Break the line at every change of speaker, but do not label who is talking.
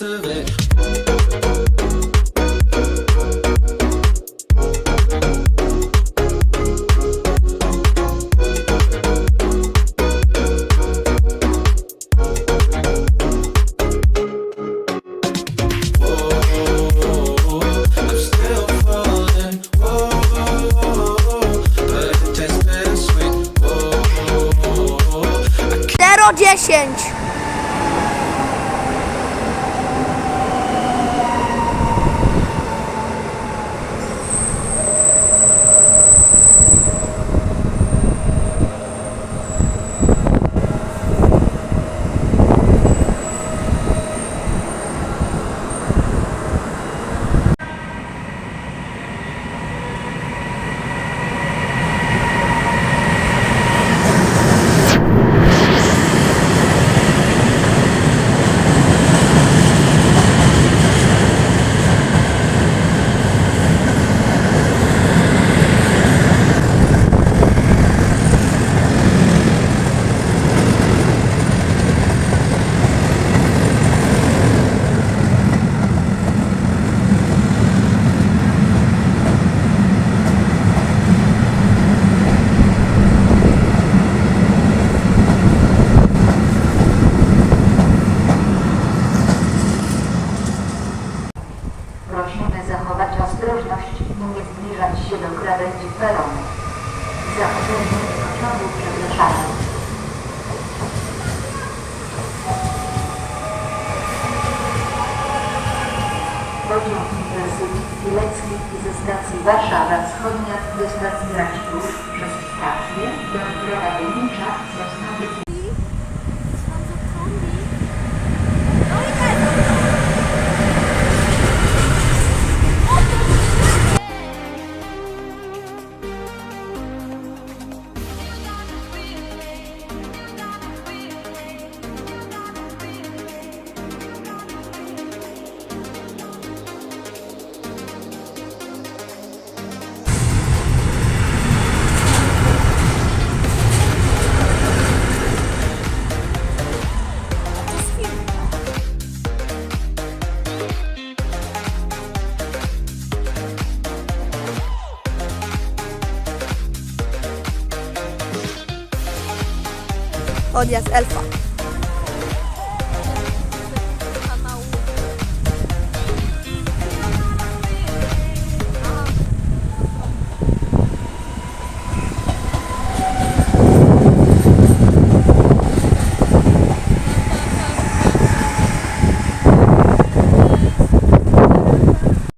of it.
Prosimy zachować ostrożność i nie zbliżać się do krawędzi peronu. Za opóźnienie pociągu przepraszamy. Pociąg Intercity Pilecki ze stacji Warszawa Wschodnia do stacji Raciborz przez stację do Dąbrowa Górnicza
Odias Alpha.